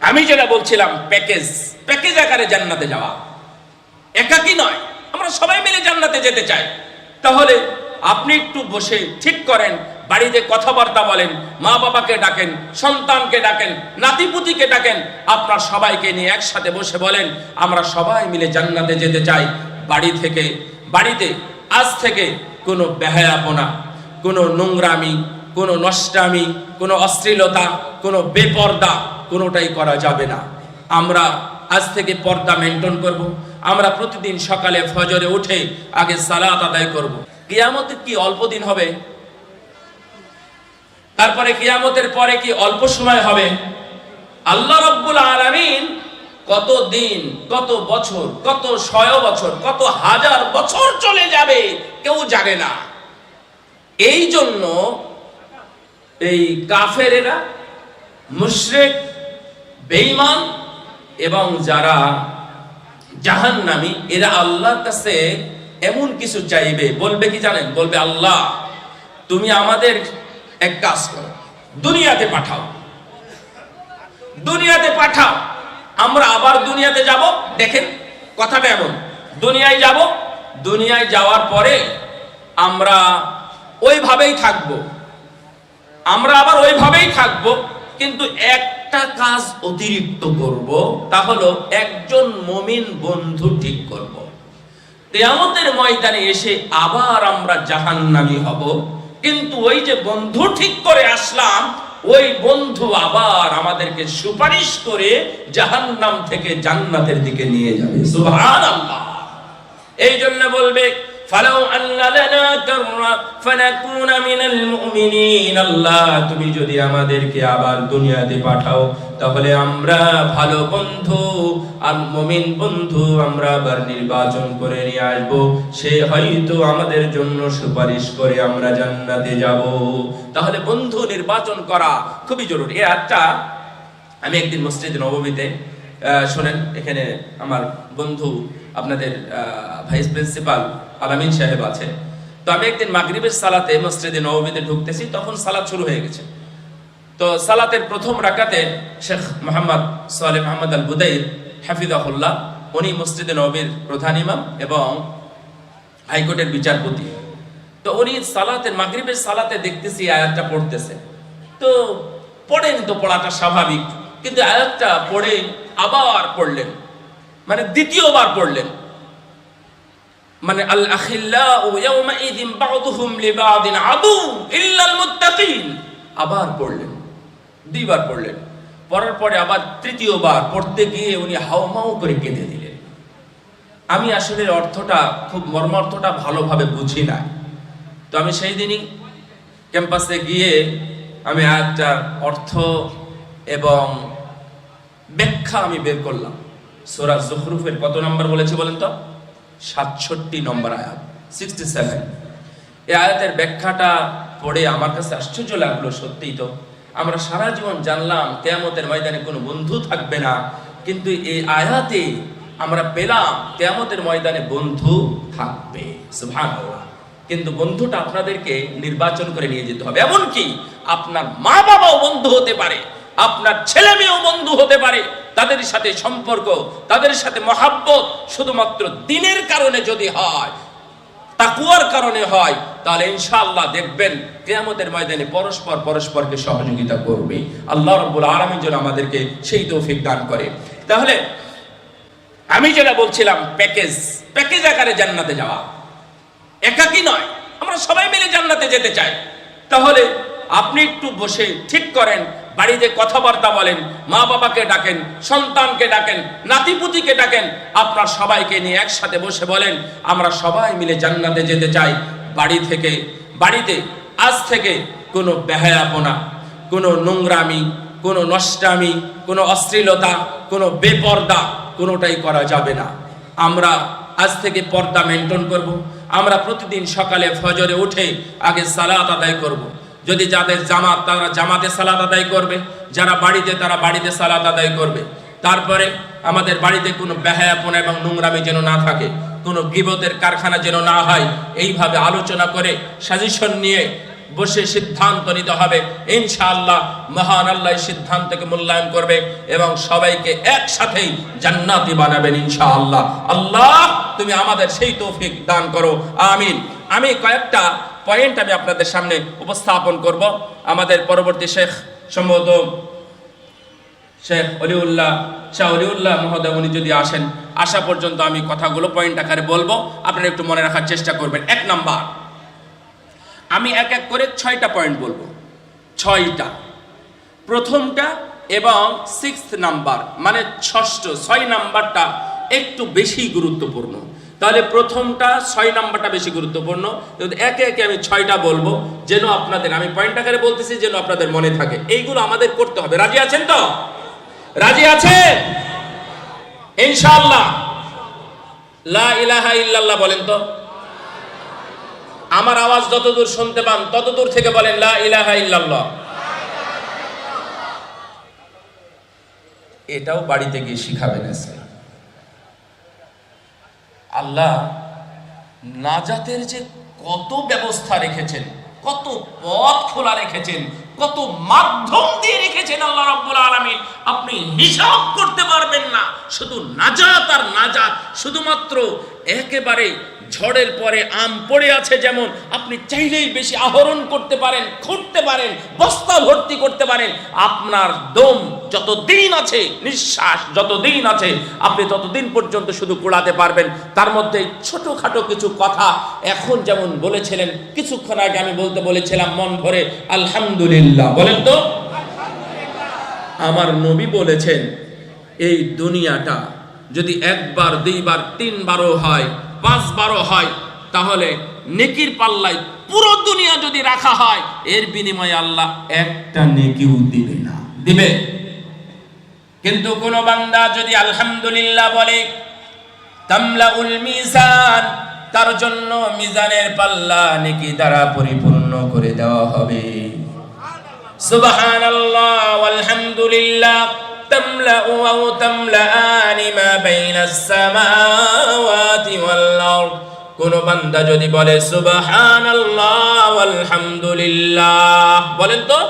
আমি যেটা বলছিলাম প্যাকেজ প্যাকেজ আকারে জান্নাতে যাওয়া। একাকি নয়, আমরা সবাই মিলে জান্নাতে যেতে চাই। তাহলে আপনি একটু বসে ঠিক করেন, বাড়িতে কথাবার্তা বলেন, মা বাবাকে ডাকেন, সন্তানকে ডাকেন, নাতিপুতিকে ডাকেন, আপনার সবাইকে নিয়ে একসাথে বসে বলেন, আমরা সবাই মিলে জান্নাতে যেতে চাই। বাড়ি থেকে, বাড়িতে, আজ থেকে কোনো বেহায়াপনা, কোনো নোংরামি, কোনো নষ্টামি, কোনো অশ্লীলতা, কোনো বেপর্দা কোনোটাই করা যাবে না। আমরা আজ থেকে পর্দা মেনটেন করব। আমরা প্রতিদিন সকালে ফজরে উঠে আগে সালাত আদায় করব। কিয়ামত কি অল্প দিন হবে? তারপরে কিয়ামতের পরে কি অল্প সময় হবে? আল্লাহ রব্বুল আলামিন কত দিন, কত বছর, কত শয় বছর, কত হাজার বছর চলে যাবে কেউ জানে না। এই জন্য এই কাফেরেরা, মুশরিক বেঈমান এবং যারা জাহান্নামী, এরা আল্লাহর কাছে এমন কিছু চাইবে। বলবে কি জানেন? বলবে, আল্লাহ, তুমি আমাদের এক কাজ করো। দুনিয়াতে পাঠাও। দুনিয়াতে পাঠাও। আমরা আবার দুনিয়াতে যাব। দেখেন, কথাটা এমন। দুনিয়ায় যাব, দুনিয়ায় যাওয়ার পরে আমরা ওইভাবেই থাকব। আমরা আবার ওইভাবেই থাকব। কিন্তু একটা কাজ অতিরিক্ত করব, তা হলো একজন মমিন বন্ধু ঠিক করব। কেয়ামতের ময়দানে এসে আবার আমরা জাহান্নামি হব, কিন্তু ওই যে বন্ধু ঠিক করে আসলাম, ওই বন্ধু আবার আমাদেরকে সুপারিশ করে জাহান্নাম থেকে জান্নাতের দিকে নিয়ে যাবে। এই জন্য বলবে ফালাউ আন্না লানা কাররা ফানাকুনা মিনাল মুমিনিন আল্লাহ, তুমি যদি আমাদেরকে আবার দুনিয়াতে পাঠাও, তাহলে আমরা ভালো বন্ধু, আর মুমিন বন্ধু আমরা আবার নির্বাচন করে নিয়ে আসব। সে হয়তো আমাদের জন্য সুপারিশ করে আমরা জান্নাতে যাব। তাহলে বন্ধু নির্বাচন করা খুবই জরুরি। এই আটটা আমি একদিন মসজিদ নবমীতে শোনেন, এখানে আমার বন্ধু আপনাদের ভাইস প্রিন্সিপাল আলামিন সাহেব আছে। তো আমি একদিন মাগরিবের সালাতে মসজিদে নবমীতে ঢুকতেছি, তখন সালাত শুরু হয়ে গেছে। তো সালাতের প্রথম রাকাতে শেখ মোহাম্মদ সোয়ালে মোহাম্মদ আল বুদাইর হাফিজাহুল্লাহ, উনি মসজিদে নবীর প্রধান ইমাম এবং হাইকোর্টের বিচারপতি। তো উনি সালাতের, মাগরিবের সালাতে দেখতেছি আয়াতটা পড়তেছে। তো পড়েন তো পড়াটা স্বাভাবিক, কিন্তু আয়াতটা পড়ে আবার পড়লেন। মানে দ্বিতীয়বার পড়লেন। মানে আল মুত্তাকিন। আবার পড়লেন, দুইবার পড়লেন। পড়ার পরে আবার তৃতীয়বার পড়তে গিয়ে উনি হাউমাউ করে কেঁদে দিলেন। আমি আসলে অর্থটা খুব, মর্মার্থটা ভালোভাবে বুঝি না। তো আমি সেই দিনই ক্যাম্পাসে গিয়ে আমি একটা অর্থ এবং ব্যাখ্যা আমি বের করলাম। সোরা জখরুফের কত নম্বর বলেছে বলেন তো? সাতষট্টি নম্বর আয়াত সিক্সটি সেভেন এই আয়াতের ব্যাখ্যাটা পড়ে আমার কাছে আশ্চর্য লাগল সত্যিই তো। আমরা সারা জীবন জানলাম, কেয়ামতের ময়দানে কোনো বন্ধু থাকবে না। কিন্তু এই আয়াতে আমরা পেলাম, কেয়ামতের ময়দানে বন্ধু থাকবে। সুবহানাল্লাহ। কিন্তু বন্ধুটা আপনাদেরকে নির্বাচন করে নিয়ে যেতে হবে। এমনকি আপনার মা বাবাও বন্ধু হতে পারে, আপনার ছেলে মেয়েও বন্ধু হতে পারে। তাদের সাথে সম্পর্ক, তাদের সাথে মহাব্বত শুধুমাত্র দিনের কারণে যদি হয়, তাকুয়ার কারণে হয়, তাহলে ইনশাআল্লাহ দেখবেন কেয়ামতের ময়দানে পরস্পর পরস্পরকে সহযোগিতা করবে। আল্লাহ রব্বুল আলমীর যেন আমাদেরকে সেই তৌফিক দান করে। তাহলে আমি যেটা বলছিলাম, প্যাকেজ প্যাকেজ আকারে জান্নাতে যাওয়া। একাকি নয়, আমরা সবাই মিলে জান্নাতে যেতে চাই। তাহলে আপনি একটু বসে ঠিক করেন বাড়িতে কথাবার্তা বলেন, মা বাবাকে ডাকেন, সন্তানকে ডাকেন, নাতিপুতিকে ডাকেন, আপনার সবাইকে নিয়ে একসাথে বসে বলেন, আমরা সবাই মিলে জান্নাতে যেতে চাই। বাড়ি থেকে, বাড়িতে, আজ থেকে কোনো বেহায়াপনা, কোনো নোংরামি, কোনো নষ্টামি, কোনো অশ্লীলতা, কোনো বেপর্দা কোনোটাই করা যাবে না। আমরা আজ থেকে পর্দা মেনটেন করব। আমরা প্রতিদিন সকালে ফজরে উঠে আগে সালাত আদায় করব। যদি যাদের জামাত, তারা জামাতে সালাত আদায় করবে। যারা বাড়িতে, তারা বাড়িতে সালাত আদায় করবে। তারপরে আমাদের বাড়িতে কোনো বেহায়াপনা এবং নোংরামি যেন না থাকে, কোনো গিবতের কারখানা যেন না হয়, এইভাবে আলোচনা করে সাজেশন নিয়ে বসে সিদ্ধান্ত নিতে হবে। ইনশাআল্লাহ মহান আল্লাহ সিদ্ধান্তকে মূল্যায়ন করবে এবং সবাইকে একসাথেই জান্নাতি বানাবেন ইনশাআল্লাহ। আল্লাহ, তুমি আমাদের সেই তৌফিক দান করো। আমিন। আমি কয়েকটা পয়েন্ট আমি আপনাদের সামনে উপস্থাপন করব। আমাদের পরবর্তী শেখ সম্ভবত শেখ অলিউল্লাহ, শাহ অলিউল্লাহ মহোদয়, উনি যদি আসেন, আসা পর্যন্ত আমি কথাগুলো পয়েন্ট আকারে বলব। আপনারা একটু মনে রাখার চেষ্টা করবেন। এক নাম্বার, আমি এক এক করে ছয়টা পয়েন্ট বলব। ছয়টা। প্রথমটা এবং সিক্স নাম্বার মানে ষষ্ঠ, ছয় নাম্বারটা একটু বেশি গুরুত্বপূর্ণ। তাহলে প্রথমটা ছয় নাম্বারটা বেশি গুরুত্বপূর্ণ। একে একে আমি ছয়টা বলব, যেন আপনাদের, আমি পয়েন্ট আকারে বলতেছি, যেন আপনাদের মনে থাকে। এইগুলো আমাদের করতে হবে। রাজি আছেন তো? রাজি আছেন? ইনশাআল্লাহ। লা ইলাহা ইল্লাল্লাহ বলেন তো? আমার আওয়াজ যতদূর শুনতে পান, ততদূর থেকে বলেন, লা ইলাহা ইল্লাল্লাহ। এটাও বাড়িতে গিয়ে শিখাবেন, এসে। আল্লাহ নাজাতের যে কত ব্যবস্থা রেখেছেন কত পথ খোলা রেখেছেন কত মাধ্যম দিয়ে রেখেছেন আল্লাহ রাব্বুল আলামিন। আপনি হিসাব করতে পারবেন না। শুধু নাজাত আর নাজাত। শুধুমাত্র একেবারে ঝড়ের পরে আম পড়ে আছে যেমন। আপনি চাইলেই বেশি আহরণ করতে পারেন, খুঁড়তে পারেন, বস্তা ভর্তি করতে পারেন। আপনার দম যত দিন আছে, নিঃশ্বাস যত দিন আছে, আপনি ততদিন পর্যন্ত শুধু কুড়াতে পারবেন। তার মধ্যে ছোটখাটো কিছু কথা। এখন যেমন বলেছিলেন, কিছুক্ষণ আগে আমি বলতে বলেছিলাম মন ভরে, আলহামদুলিল্লাহ। বলেন তো। আমার নবী বলেছেন, এই দুনিয়াটা যদি একবার, দুইবার, তিনবারও হয়, পাঁচবারও হয়, তাহলে নেকির পাল্লায় পুরো দুনিয়া যদি রাখা হয়, এর বিনিময়ে আল্লাহ একটা নেকিও দিবে না। দিবে। কিন্তু কোন বান্দা যদি আলহামদুলিল্লাহ বলে, তামলাউল মিজান তার জন্য মিজানের পাল্লা নেকি দ্বারা পরিপূর্ণ করে দেওয়া হবে। সুবহানাল্লাহ আলহামদুলিল্লাহ তামলাউ আও তামলাআনি মা বাইনাস সামাওয়াতি ওয়াল আরদ কোন বান্দা যদি বলে সুবহানাল্লাহ আলহামদুলিল্লাহ বলেন তো?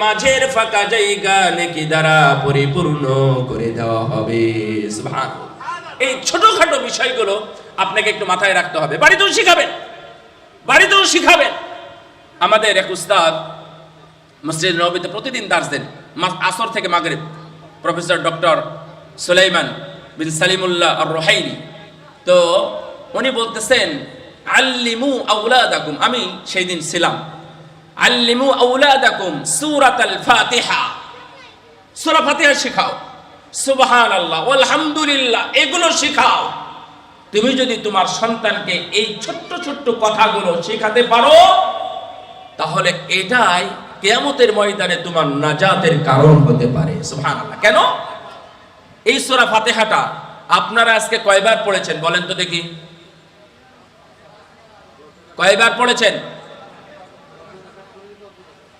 মাঝের ফাঁকা জায়গা নেকি দ্বারা পরিপূর্ণ করে দেওয়া হবে, সুবহানাল্লাহ। এই ছোটখাটো বিষয়গুলো আপনাকে একটু মাথায় রাখতে হবে। বাড়িতেও শিখাবেন। বাড়িতেও শিখাবেন। আমাদের এক উস্তাদ মসজিদ নবীতে প্রতিদিন দার্স দেন। আসর থেকে মাগরিব। প্রফেসর ডক্টর সুলাইমান বিন সালিমুল্লাহ আর রোহাইনি তো উনি বলতেছেন, আল্লিমু আউলাদাকুম। আমি সেই দিন ছিলাম। আল্লিমু আউলাদাকুম সূরাত আল ফাতিহা। সূরা ফাতিহা শেখাও। সুবহানাল্লাহ আলহামদুলিল্লাহ এগুলো শেখাও। তুমি যদি তোমার সন্তানকে এই ছোট্ট ছোট্ট কথাগুলো শেখাতে পারো, তাহলে এটাই কেয়ামতের ময়দানে তোমার নাজাতের কারণ হতে পারে। সুবহানাল্লাহ। কেন? এই সূরা ফাতিহাটা আপনারা আজকে কয়বার পড়েছেন বলেন তো দেখি। কয়বার পড়েছেন?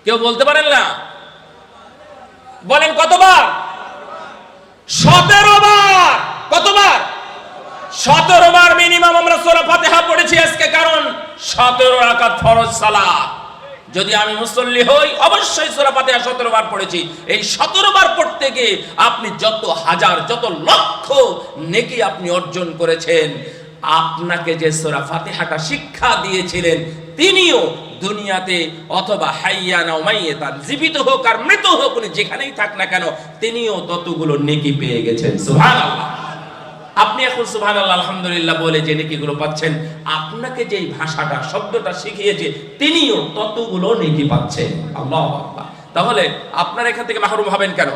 কেউ বলতে পারেন না? বলেন কতবার? সতেরো বার। কতবার? সতেরো বার মিনিমাম আমরা সোরা ফাতেহা পড়েছি আজকে, কারণ সতেরো রাকাত ফরজ সালাত। যদি আমি মুসল্লি হই, অবশ্যই সোরা ফাতেহা সতেরো বার পড়েছি। এই সতেরো বার পড়তে গিয়ে আপনি যত হাজার, যত লক্ষ নেকি আপনি অর্জন করেছেন, আপনাকে যে সোরা ফাতেহাটা শিক্ষা দিয়েছিলেন, তিনিও দুনিয়াতে অথবা হাইয়া না মাইয়েতান, জীবিত হোক আর মৃত হোক, উনি যেখানেই থাক না কেন, তিনিও ততগুলো নেকি পেয়ে গেছেন। সুবহানাল্লাহ। আপনি এখন সুবহান আলহামদুলিল্লাহ বলে যে নেকিগুলো পাচ্ছেন, আপনাকে যেই ভাষাটা, শব্দটা শিখিয়েছে, তিনিও ততগুলো নেকি পাচ্ছেন। আল্লাহ তাহলে আপনার এখান থেকে মাহরুম হবেন কেন?